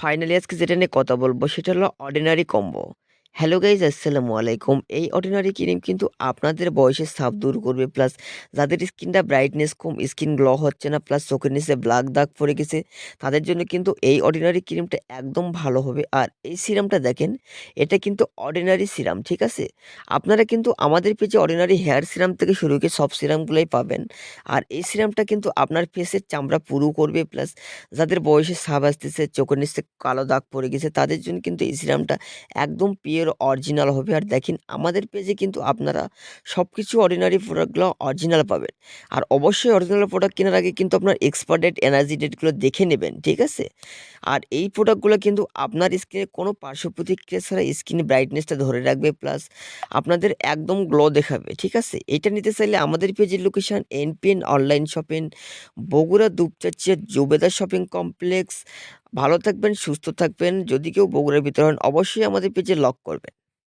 Finally আজকে যেটা নিয়ে কথা বলব সেটা হলো অর্ডিনারি কম্বো হ্যালো গাইজ আসসালামু আলাইকুম। এই অর্ডিনারি ক্রিম কিন্তু আপনাদের বয়সের সাপ দূর করবে। প্লাস যাদের স্কিনটা ব্রাইটনেস কম স্কিন গ্লো হচ্ছে না প্লাস চোখের নিচে ব্ল্যাক দাগ পড়ে গেছে, তাদের জন্য কিন্তু এই অর্ডিনারি ক্রিমটা একদম ভালো হবে। আর এই সিরামটা দেখেন, এটা কিন্তু অর্ডিনারি সিরাম ঠিক আছে? আপনারা কিন্তু আমাদের পেজে অর্ডিনারি হেয়ার সিরাম থেকে শুরু করে সব সিরামগুলোই পাবেন। আর এই সিরামটা কিন্তু আপনার ফেসের চামড়া পুরু করবে। প্লাস যাদের বয়সে সাপ আসতেছে, চোখের নিচে কালো দাগ পড়ে গেছে, তাদের জন্য কিন্তু এই সিরামটা একদম পিওর অরিজিনাল হবে। আর দেখেন, আমাদের পেজে কিন্তু আপনারা সব কিছু অর্ডিনারি প্রোডাক্টগুলো অরিজিনাল পাবেন। আর অবশ্যই অরিজিনাল প্রোডাক্ট কেনার আগে কিন্তু আপনার এক্সপায়ার ডেট এনার্জি ডেটগুলো দেখে নেবেন, ঠিক আছে? আর এই প্রোডাক্টগুলো কিন্তু আপনার স্কিনে কোনো পার্শ্ব প্রতিক্রিয়া ছাড়া স্কিন ব্রাইটনেসটা ধরে রাখবে প্লাস আপনাদের একদম গ্লো দেখাবে, ঠিক আছে? এটা নিতে চাইলে আমাদের পেজের location NPN online shopping Bogura Dupchanchia Jubeda shopping complex ভালো থাকবেন সুস্থ থাকবেন। যদি কেউ বগুড়ার ভিতরে হন অবশ্যই আমাদের পেজে লক করবেন।